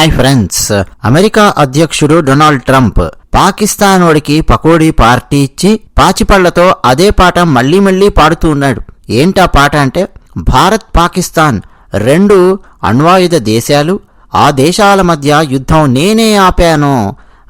Hi friends. America అధ్యక్షుడు Donald Trump Pakistan వాడికి pakodi party ఇచ్చి పాచిపళ్ళతో అదే పాట మళ్ళీ మళ్ళీ పాడుతూ ఉన్నాడు. ఏంటా పాట అంటే భారత్ పాకిస్తాన్ రెండు అణ్వాయుధ దేశాలు ఆ దేశాల మధ్య యుద్ధం నేనే ఆపాను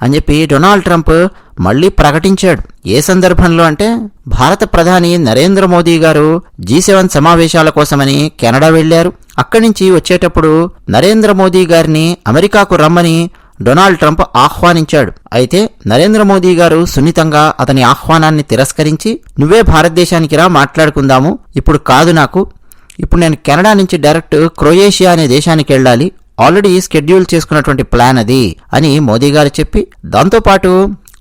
అని చెప్పి డొనాల్డ్ ట్రంప్ మళ్ళీ ప్రకటించాడు. ఏ సందర్భంలో అంటే భారత ప్రధాని నరేంద్ర మోదీ గారు జీ సెవెన్ సమావేశాల కోసమని కెనడా వెళ్ళారు అక్కడి నుంచి వచ్చేటప్పుడు నరేంద్ర మోదీ గారిని అమెరికాకు రమ్మని డొనాల్డ్ ట్రంప్ ఆహ్వానించాడు. అయితే నరేంద్ర మోదీ గారు సున్నితంగా అతని ఆహ్వానాన్ని తిరస్కరించి నువ్వే భారతదేశానికి రా మాట్లాడుకుందాము. ఇప్పుడు కాదు నాకు. ఇప్పుడు నేను కెనడా నుంచి డైరెక్ట్ క్రొయేషియా అనే దేశానికి వెళ్ళాలి. ఆల్రెడీ స్కెడ్యూల్ చేసుకున్నటువంటి ప్లాన్ అది అని మోదీ గారు చెప్పి దాంతోపాటు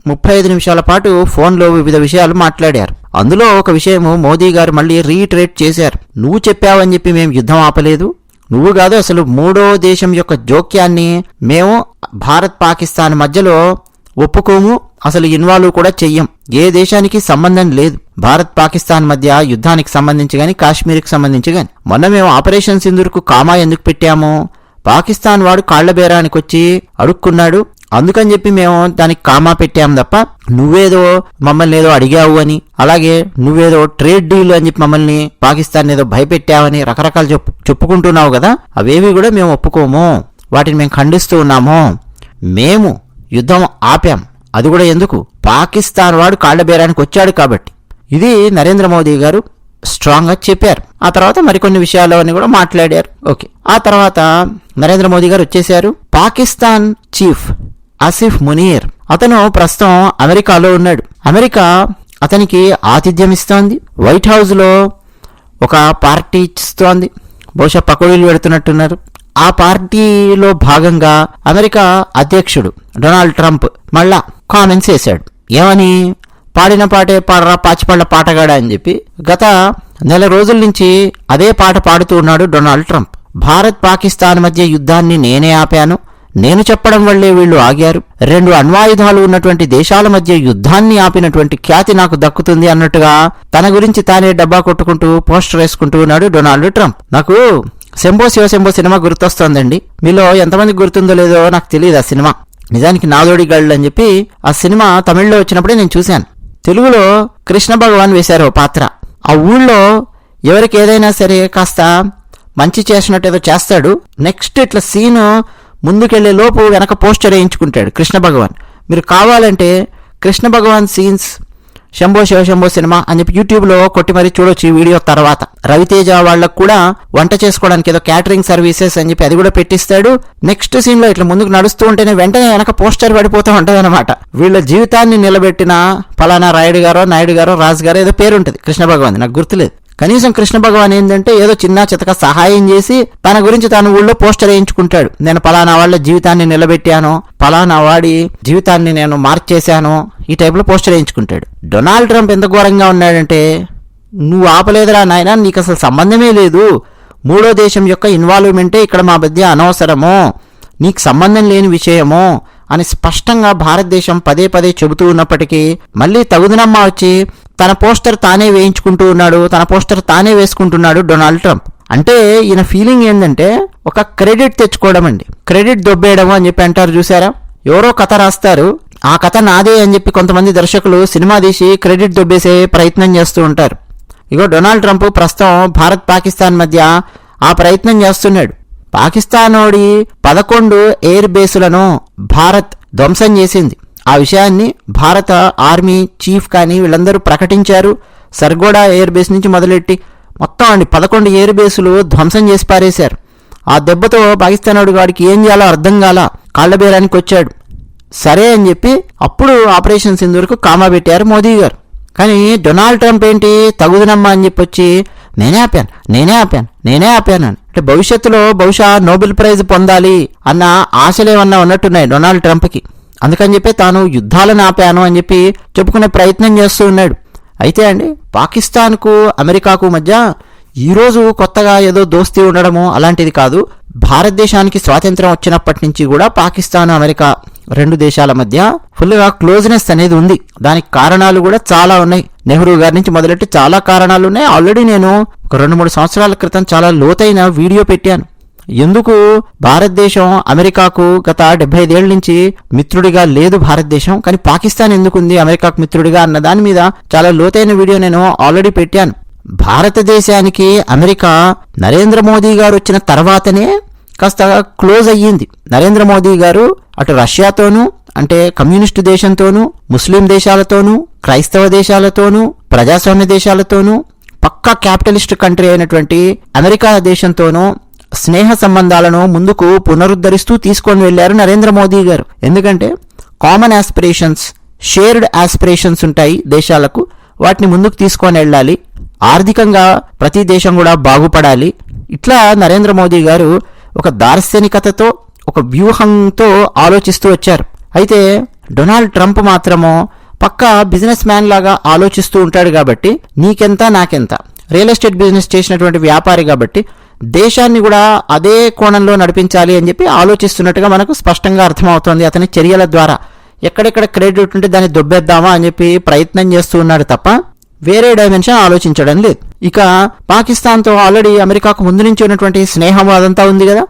ముప్పై ఐదు నిమిషాల పాటు ఫోన్లో వివిధ విషయాలు మాట్లాడారు. అందులో ఒక విషయము మోదీ గారు మళ్ళీ రీట్రేట్ చేశారు. నువ్వు చెప్పావని చెప్పి మేము యుద్ధం ఆపలేదు. నువ్వు కాదు అసలు మూడో దేశం యొక్క జోక్యాన్ని మేము భారత్ పాకిస్తాన్ మధ్యలో ఒప్పుకోము. అసలు ఇన్వాల్వ్ కూడా చెయ్యం. ఏ దేశానికి సంబంధం లేదు. భారత్ పాకిస్తాన్ మధ్య యుద్ధానికి సంబంధించి గాని కాశ్మీర్కి సంబంధించి గాని మొన్న మేము ఆపరేషన్ సింధూర్కు కామా ఎందుకు పెట్టాము? పాకిస్తాన్ వాడు కాళ్ళ బేరానికి వచ్చి అడుక్కున్నాడు. అందుకని చెప్పి మేము దానికి కామా పెట్టాం తప్ప నువ్వేదో మమ్మల్ని ఏదో అడిగావు అని అలాగే నువ్వేదో ట్రేడ్ డీల్ అని చెప్పి మమ్మల్ని పాకిస్తాన్ ఏదో భయపెట్టావని రకరకాలు చెప్పు చెప్పుకుంటున్నావు కదా అవేవి కూడా మేము ఒప్పుకోము. వాటిని మేము ఖండిస్తూ ఉన్నాము. మేము యుద్ధం ఆపాం. అది కూడా ఎందుకు? పాకిస్తాన్ వాడు కాళ్ళబేరానికి వచ్చాడు కాబట్టి. ఇది నరేంద్ర మోదీ గారు స్ట్రాంగ్గా చెప్పారు. ఆ తర్వాత మరికొన్ని విషయాలు అని కూడా మాట్లాడారు. ఓకే. ఆ తర్వాత నరేంద్ర మోదీ గారు వచ్చేసారు పాకిస్తాన్ చీఫ్ ఆసిఫ్ మునీర్. అతను ప్రస్తుతం అమెరికాలో ఉన్నాడు. అమెరికా అతనికి ఆతిథ్యం ఇస్తోంది. వైట్ హౌస్లో ఒక పార్టీ ఇస్తోంది. బహుశా పకోడీలు పెడుతున్నట్టున్నారు. ఆ పార్టీలో భాగంగా అమెరికా అధ్యక్షుడు డొనాల్డ్ ట్రంప్ మళ్ళా కామెంట్స్ చేశాడు. ఏమని? పాడిన పాటే పాడరా పాచిపళ్ళ పాటగాడా అని చెప్పి గత నెల రోజుల నుంచి అదే పాట పాడుతూ ఉన్నాడు డొనాల్డ్ ట్రంప్. భారత్ పాకిస్తాన్ మధ్య యుద్ధాన్ని నేనే ఆపాను. నేను చెప్పడం వల్లే వీళ్ళు ఆగారు. రెండు అణ్వాయుధాలు ఉన్నటువంటి దేశాల మధ్య యుద్ధాన్ని ఆపినటువంటి ఖ్యాతి నాకు దక్కుతుంది అన్నట్టుగా తన గురించి తానే డబ్బా కొట్టుకుంటూ పోస్టర్ వేసుకుంటూ ఉన్నాడు డొనాల్డ్ ట్రంప్. నాకు శంభో శివశంభో సినిమా గుర్తొస్తోందండి. మీలో ఎంతమంది గుర్తుందో లేదో నాకు తెలియదు ఆ సినిమా. నిజానికి నాదోడి గళ్ళు అని చెప్పి ఆ సినిమా తమిళ్ళో వచ్చినప్పుడే నేను చూశాను. తెలుగులో కృష్ణ భగవాన్ వేశారు ఓ పాత్ర. ఆ ఊళ్ళో ఎవరికి ఏదైనా సరే కాస్త మంచి చేసినట్టు ఏదో చేస్తాడు. నెక్స్ట్ ఇట్లా సీను ముందుకెళ్ళే లోపు వెనక పోస్టర్ వేయించుకుంటాడు కృష్ణ భగవాన్. మీరు కావాలంటే కృష్ణ భగవాన్ సీన్స్ శంభో శివ శంభో సినిమా అని చెప్పి యూట్యూబ్లో కొట్టి మరీ చూడొచ్చు ఈ వీడియో తర్వాత. రవితేజ వాళ్ళకు కూడా వంట చేసుకోవడానికి ఏదో క్యాటరింగ్ సర్వీసెస్ అని చెప్పి అది కూడా పెట్టిస్తాడు. నెక్స్ట్ సీన్లో ఇట్లా ముందుకు నడుస్తూ ఉంటేనే వెంటనే వెనక పోస్టర్ పడిపోతూ ఉంటుంది అనమాట వీళ్ళ జీవితాన్ని నిలబెట్టిన ఫలానా రాయుడు గారో నాయుడు గారో రాజు గారో ఏదో పేరు ఉంటుంది కృష్ణ భగవాన్. నాకు గుర్తులేదు. కనీసం కృష్ణ భగవాన్ ఏంటంటే ఏదో చిన్న చితక సహాయం చేసి తన గురించి తాను ఊళ్ళో పోస్టర్ వేయించుకుంటాడు. నేను పలానా వాళ్ళ జీవితాన్ని నిలబెట్టాను పలానా వాడి జీవితాన్ని నేను మార్చేశాను ఈ టైప్లో పోస్టర్ వేయించుకుంటాడు. డొనాల్డ్ ట్రంప్ ఎంత ఘోరంగా ఉన్నాడంటే నువ్వు ఆపలేదురా నాయన నీకు అసలు సంబంధమే లేదు. మూడో దేశం యొక్క ఇన్వాల్వ్మెంటే ఇక్కడ మా మధ్య అనవసరము. నీకు సంబంధం లేని విషయము. అని స్పష్టంగా భారతదేశం పదే పదే చెబుతూ ఉన్నప్పటికీ మళ్ళీ తగుదనమ్మ వచ్చి తన పోస్టర్ తానే వేయించుకుంటూ ఉన్నాడు తన పోస్టర్ తానే వేసుకుంటున్నాడు డొనాల్డ్ ట్రంప్. అంటే ఈయన ఫీలింగ్ ఏంటంటే ఒక క్రెడిట్ తెచ్చుకోవడం అండి. క్రెడిట్ దొబ్బేయడం అని చెప్పి అంటారు చూసారా? ఎవరో కథ రాస్తారు ఆ కథ నాదే అని చెప్పి కొంతమంది దర్శకులు సినిమా తీసి క్రెడిట్ దొబ్బేసే ప్రయత్నం చేస్తూ ఉంటారు. ఇగో డొనాల్డ్ ట్రంప్ ప్రస్తుతం భారత్ పాకిస్తాన్ మధ్య ఆ ప్రయత్నం చేస్తున్నాడు. పాకిస్తానోడి పదకొండు ఎయిర్ బేసులను భారత్ ధ్వంసం చేసింది. ఆ విషయాన్ని భారత ఆర్మీ చీఫ్ కానీ వీళ్ళందరూ ప్రకటించారు. సర్గోడా ఎయిర్ బేస్ నుంచి మొదలెట్టి మొత్తం అండి పదకొండు ఎయిర్ బేసులు ధ్వంసం చేసి పారేశారు. ఆ దెబ్బతో పాకిస్తానోడు వాడికి ఏం చేయాలో అర్థం కాల కాళ్ళబేరానికి వచ్చాడు. సరే అని చెప్పి అప్పుడు ఆపరేషన్ సింధూర్కు కామా పెట్టారు మోదీ గారు. కానీ డొనాల్డ్ ట్రంప్ ఏంటి తగుదనమ్మా అని చెప్పి వచ్చి నేనే ఆపాను నేనే ఆపాను నేనే ఆపాను అని. అంటే భవిష్యత్తులో బహుశా నోబెల్ ప్రైజ్ పొందాలి అన్న ఆశలేమన్నా ఉన్నట్టున్నాయి డొనాల్డ్ ట్రంప్కి. అందుకని చెప్పి తాను యుద్ధాలను ఆపాను అని చెప్పి చెప్పుకునే ప్రయత్నం చేస్తూ ఉన్నాడు. అయితే అండి పాకిస్తాన్కు అమెరికాకు మధ్య ఈరోజు కొత్తగా ఏదో దోస్తీ ఉండడము అలాంటిది కాదు. భారతదేశానికి స్వాతంత్రం వచ్చినప్పటి నుంచి కూడా పాకిస్తాన్ అమెరికా రెండు దేశాల మధ్య ఫుల్గా క్లోజ్నెస్ అనేది ఉంది. దానికి కారణాలు కూడా చాలా ఉన్నాయి. నెహ్రూ గారి నుంచి మొదలెట్టి చాలా కారణాలు ఉన్నాయి. ఆల్రెడీ నేను ఒక రెండు మూడు సంవత్సరాల క్రితం చాలా లోతైన వీడియో పెట్టాను. ఎందుకు? భారతదేశం అమెరికాకు గత డెబ్బై ఐదేళ్ళ నుంచి మిత్రుడిగా లేదు భారతదేశం. కానీ పాకిస్తాన్ ఎందుకుంది అమెరికాకు మిత్రుడిగా అన్న దాని మీద చాలా లోతైన వీడియో నేను ఆల్రెడీ పెట్టాను. భారతదేశానికి అమెరికా నరేంద్ర మోదీ గారు వచ్చిన తర్వాతనే కాస్త క్లోజ్ అయ్యింది. నరేంద్ర మోదీ గారు అటు రష్యాతోనూ అంటే కమ్యూనిస్టు దేశంతోనూ ముస్లిం దేశాలతోనూ క్రైస్తవ దేశాలతోనూ ప్రజాస్వామ్య దేశాలతోనూ పక్కా క్యాపిటలిస్ట్ కంట్రీ అయినటువంటి అమెరికా దేశంతోనూ స్నేహ సంబంధాలను ముందుకు పునరుద్ధరిస్తూ తీసుకొని వెళ్ళారు నరేంద్ర మోదీ గారు. ఎందుకంటే కామన్ ఆస్పిరేషన్స్ షేర్డ్ ఆస్పిరేషన్స్ ఉంటాయి దేశాలకు. వాటిని ముందుకు తీసుకొని వెళ్ళాలి. ఆర్థికంగా ప్రతి దేశం కూడా బాగుపడాలి. ఇట్లా నరేంద్ర మోదీ గారు ఒక దార్శనికతతో ఒక వ్యూహంతో ఆలోచిస్తూ వచ్చారు. అయితే డొనాల్డ్ ట్రంప్ మాత్రము పక్కా బిజినెస్ మ్యాన్ లాగా ఆలోచిస్తూ ఉంటాడు కాబట్టి నీకెంత నాకెంత. రియల్ ఎస్టేట్ బిజినెస్ చేసినటువంటి వ్యాపారి కాబట్టి దేశాన్ని కూడా అదే కోణంలో నడిపించాలి అని చెప్పి ఆలోచిస్తున్నట్టుగా మనకు స్పష్టంగా అర్థమవుతోంది అతని చర్యల ద్వారా. ఎక్కడెక్కడ క్రెడిట్ ఉంటే దాన్ని దొబ్బేద్దామా అని చెప్పి ప్రయత్నం చేస్తూ ఉన్నాడు తప్ప వేరే డైమెన్షన్ ఆలోచించడం లేదు. ఇక పాకిస్తాన్తో ఆల్రెడీ అమెరికాకు ముందు నుంచి ఉన్నటువంటి స్నేహం అదంతా ఉంది కదా.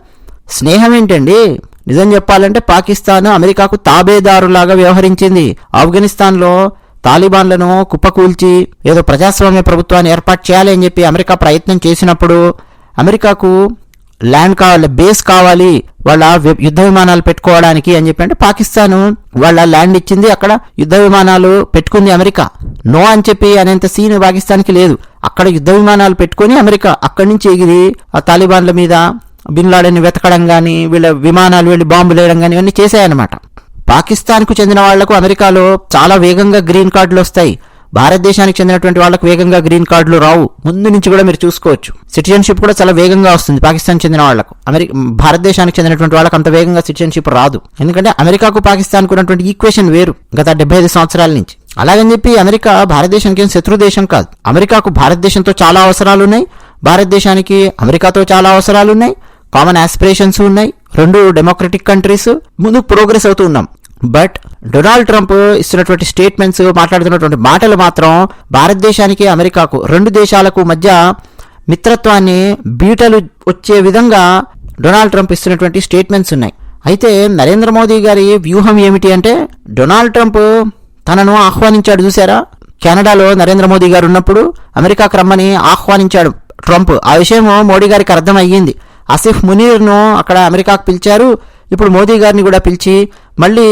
స్నేహం ఏంటండి? నిజం చెప్పాలంటే పాకిస్తాన్ అమెరికాకు తాబేదారులాగా వ్యవహరించింది. ఆఫ్ఘనిస్తాన్లో తాలిబాన్లను కుప్పకూల్చి ఏదో ప్రజాస్వామ్య ప్రభుత్వాన్ని ఏర్పాటు చేయాలి అని చెప్పి అమెరికా ప్రయత్నం చేసినప్పుడు అమెరికాకు ల్యాండ్ కావాలి బేస్ కావాలి వాళ్ళ యుద్ధ విమానాలు పెట్టుకోవడానికి అని చెప్పి అంటే పాకిస్తాన్ వాళ్ళ ల్యాండ్ ఇచ్చింది అక్కడ యుద్ధ విమానాలు పెట్టుకుంది అమెరికా. నో అని చెప్పి అనేంత సీన్ పాకిస్తాన్కి లేదు. అక్కడ యుద్ధ విమానాలు పెట్టుకొని అమెరికా అక్కడి నుంచి ఎగిరి ఆ తాలిబాన్ల మీద బిన్ లాడెన్ వెతకడం కానీ వీళ్ళ విమానాలు వెళ్ళి బాంబులు వేయడం కానీ ఇవన్నీ చేశాయన్నమాట. పాకిస్తాన్కు చెందిన వాళ్ళకు అమెరికాలో చాలా వేగంగా గ్రీన్ కార్డులు వస్తాయి. భారతదేశానికి చెందినటువంటి వాళ్ళకు వేగంగా గ్రీన్ కార్డులు రావు. ముందు నుంచి కూడా మీరు చూసుకోవచ్చు. సిటిజన్షిప్ కూడా చాలా వేగంగా వస్తుంది పాకిస్తాన్ చెందిన వాళ్ళకు. అమెరికా భారతదేశానికి చెందినటువంటి వాళ్ళకి అంత వేగంగా సిటిజన్షిప్ రాదు. ఎందుకంటే అమెరికాకు పాకిస్తాన్కు ఉన్నటువంటి ఈక్వేషన్ వేరు. గత డెబ్బై ఐదు సంవత్సరాల నుంచి. అలాగని చెప్పి అమెరికా భారతదేశానికి ఏం శత్రు దేశం కాదు. అమెరికాకు భారతదేశంతో చాలా అవసరాలు ఉన్నాయి భారతదేశానికి అమెరికాతో చాలా అవసరాలు ఉన్నాయి కామన్ ఆస్పిరేషన్స్ ఉన్నాయి. రెండు డెమోక్రటిక్ కంట్రీస్ ముందుకు ప్రోగ్రెస్ అవుతూ ఉన్నాం. బట్ డొనాల్డ్ ట్రంప్ ఇస్తున్నటువంటి స్టేట్మెంట్స్ మాట్లాడుతున్నటువంటి మాటలు మాత్రం భారతదేశానికి అమెరికాకు రెండు దేశాలకు మధ్య మిత్రత్వాన్ని బీటలు వచ్చే విధంగా డొనాల్డ్ ట్రంప్ ఇస్తున్నటువంటి స్టేట్మెంట్స్ ఉన్నాయి. అయితే నరేంద్ర మోదీ గారి వ్యూహం ఏమిటి అంటే డొనాల్డ్ ట్రంప్ తనను ఆహ్వానించాడు చూసారా కెనడాలో నరేంద్ర మోదీ గారు ఉన్నప్పుడు అమెరికాకు రమ్మని ఆహ్వానించాడు ట్రంప్. ఆ విషయం మోడీ గారికి అర్థమయ్యింది. ఆసిఫ్ మునీర్ను అక్కడ అమెరికాకు పిలిచారు. ఇప్పుడు మోదీ గారిని కూడా పిలిచి మళ్ళీ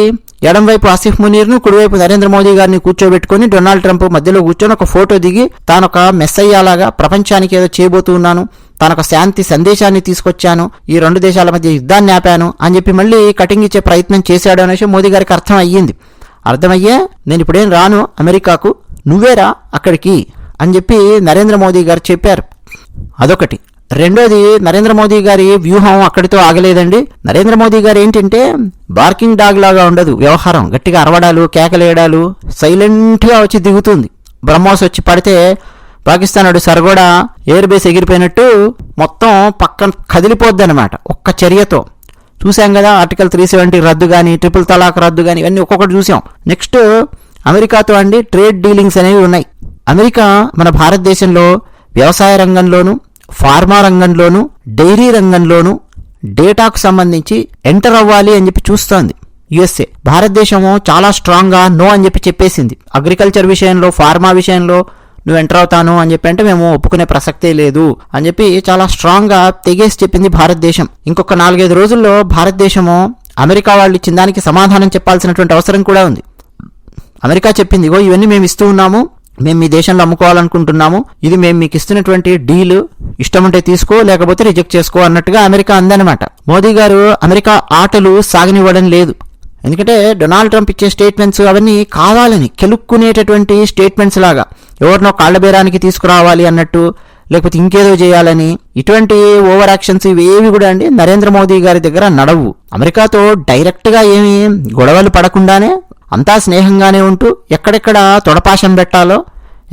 ఎడంవైపు ఆసిఫ్ మునీర్ను కుడివైపు నరేంద్ర మోదీ గారిని కూర్చోబెట్టుకొని డొనాల్డ్ ట్రంప్ మధ్యలో కూర్చొని ఒక ఫోటో దిగి తానొక మెస్సయ్యాలాగా ప్రపంచానికి ఏదో చేయబోతూ ఉన్నాను తానొక శాంతి సందేశాన్ని తీసుకొచ్చాను ఈ రెండు దేశాల మధ్య యుద్ధాన్ని ఆపాను అని చెప్పి మళ్ళీ కటింగ్ ఇచ్చే ప్రయత్నం చేశాడు అనేసి మోదీ గారికి అర్థం అయ్యింది అర్థమయ్యే? నేను ఇప్పుడేం రాను? అమెరికాకు నువ్వేరా అక్కడికి అని చెప్పి నరేంద్ర మోదీ గారు చెప్పారు. అదొకటి. రెండోది నరేంద్ర మోదీ గారి వ్యూహం అక్కడితో ఆగలేదండి. నరేంద్ర మోదీ గారు ఏంటంటే బార్కింగ్ డాగ్ లాగా ఉండదు. వ్యవహారం గట్టిగా అరవడాలు కేకలేయడాలు సైలెంట్గా వచ్చి దిగుతుంది. బ్రహ్మోస్ వచ్చి పడితే పాకిస్తాన్ వాడు సరగోడ ఎయిర్ బేస్ ఎగిరిపోయినట్టు మొత్తం పక్కన కదిలిపోద్ది అనమాట ఒక్క చర్యతో. చూసాం కదా ఆర్టికల్ త్రీ సెవెంటీ రద్దు కానీ ట్రిపుల్ తలాక్ రద్దు కానీ ఇవన్నీ ఒక్కొక్కటి చూసాం నెక్స్ట్ అమెరికాతో అండి ట్రేడ్ డీలింగ్స్ అనేవి ఉన్నాయి. అమెరికా మన భారతదేశంలో వ్యవసాయ రంగంలోను ఫార్మా రంగంలోను డైరీ రంగంలోను డేటాకు సంబంధించి ఎంటర్ అవ్వాలి అని చెప్పి చూస్తోంది యుఎస్ఏ. భారతదేశము చాలా స్ట్రాంగ్గా నో అని చెప్పి చెప్పేసింది. అగ్రికల్చర్ విషయంలో ఫార్మా విషయంలో నువ్వు ఎంటర్ అవుతాను అని చెప్పి అంటే మేము ఒప్పుకునే ప్రసక్తే లేదు అని చెప్పి చాలా స్ట్రాంగ్గా తెగేసి చెప్పింది భారతదేశం. ఇంకొక నాలుగైదు రోజుల్లో భారతదేశము అమెరికా వాళ్ళు ఇచ్చిన దానికి సమాధానం చెప్పాల్సినటువంటి అవసరం కూడా ఉంది. అమెరికా చెప్పింది ఇగో ఇవన్నీ మేము ఇస్తూ ఉన్నాము. మేము మీ దేశంలో అమ్ముకోవాలనుకుంటున్నాము. ఇది మేము మీకు ఇస్తున్నటువంటి డీల్. ఇష్టం ఉంటే తీసుకో లేకపోతే రిజెక్ట్ చేసుకో అన్నట్టుగా అమెరికా అందనమాట మోదీ గారు అమెరికా ఆటలు సాగనివ్వడం లేదు. ఎందుకంటే డొనాల్డ్ ట్రంప్ ఇచ్చే స్టేట్మెంట్స్ అవన్నీ కావాలని కెలుక్కునేటటువంటి స్టేట్మెంట్స్ లాగా. ఎవరినో కాళ్ళబేరానికి తీసుకురావాలి అన్నట్టు లేకపోతే ఇంకేదో చేయాలని. ఇటువంటి ఓవర్ యాక్షన్స్ ఇవేవి కూడా అండి నరేంద్ర మోదీ గారి దగ్గర నడవు. అమెరికాతో డైరెక్ట్గా ఏమి గొడవలు పడకుండానే అంతా స్నేహంగానే ఉంటూ ఎక్కడెక్కడ తొడపాశం పెట్టాలో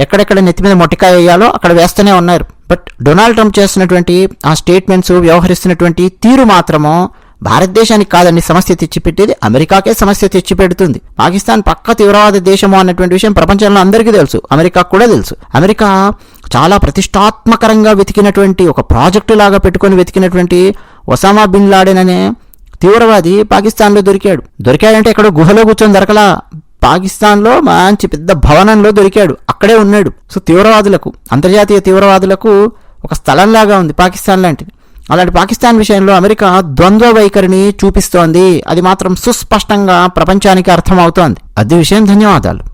ఎక్కడెక్కడ నెత్తి మీద మొట్టికాయ వేయాలో అక్కడ వేస్తూనే ఉన్నారు. బట్ డొనాల్డ్ ట్రంప్ చేస్తున్నటువంటి ఆ స్టేట్మెంట్స్ వ్యవహరిస్తున్నటువంటి తీరు మాత్రము భారతదేశానికి కాదండి సమస్య తెచ్చిపెట్టేది అమెరికాకే సమస్య తెచ్చిపెడుతుంది. పాకిస్తాన్ పక్క తీవ్రవాద దేశము అన్నటువంటి విషయం ప్రపంచంలో అందరికీ తెలుసు. అమెరికాకు కూడా తెలుసు. అమెరికా చాలా ప్రతిష్టాత్మకరంగా వెతికినటువంటి ఒక ప్రాజెక్టు లాగా పెట్టుకొని వెతికినటువంటి ఒసామా బిన్ లాడెన్ అనే తీవ్రవాది పాకిస్తాన్లో దొరికాడు. దొరికాడంటే ఎక్కడో గుహలో కూర్చొని దొరకలా. పాకిస్తాన్లో మంచి పెద్ద భవనంలో దొరికాడు. అక్కడే ఉన్నాడు. సో తీవ్రవాదులకు అంతర్జాతీయ తీవ్రవాదులకు ఒక స్థలంలాగా ఉంది పాకిస్తాన్ లాంటిది. అలాంటి పాకిస్తాన్ విషయంలో అమెరికా ద్వంద్వ వైఖరిని చూపిస్తోంది. అది మాత్రం సుస్పష్టంగా ప్రపంచానికి అర్థమవుతోంది. అది విషయం ధన్యవాదాలు.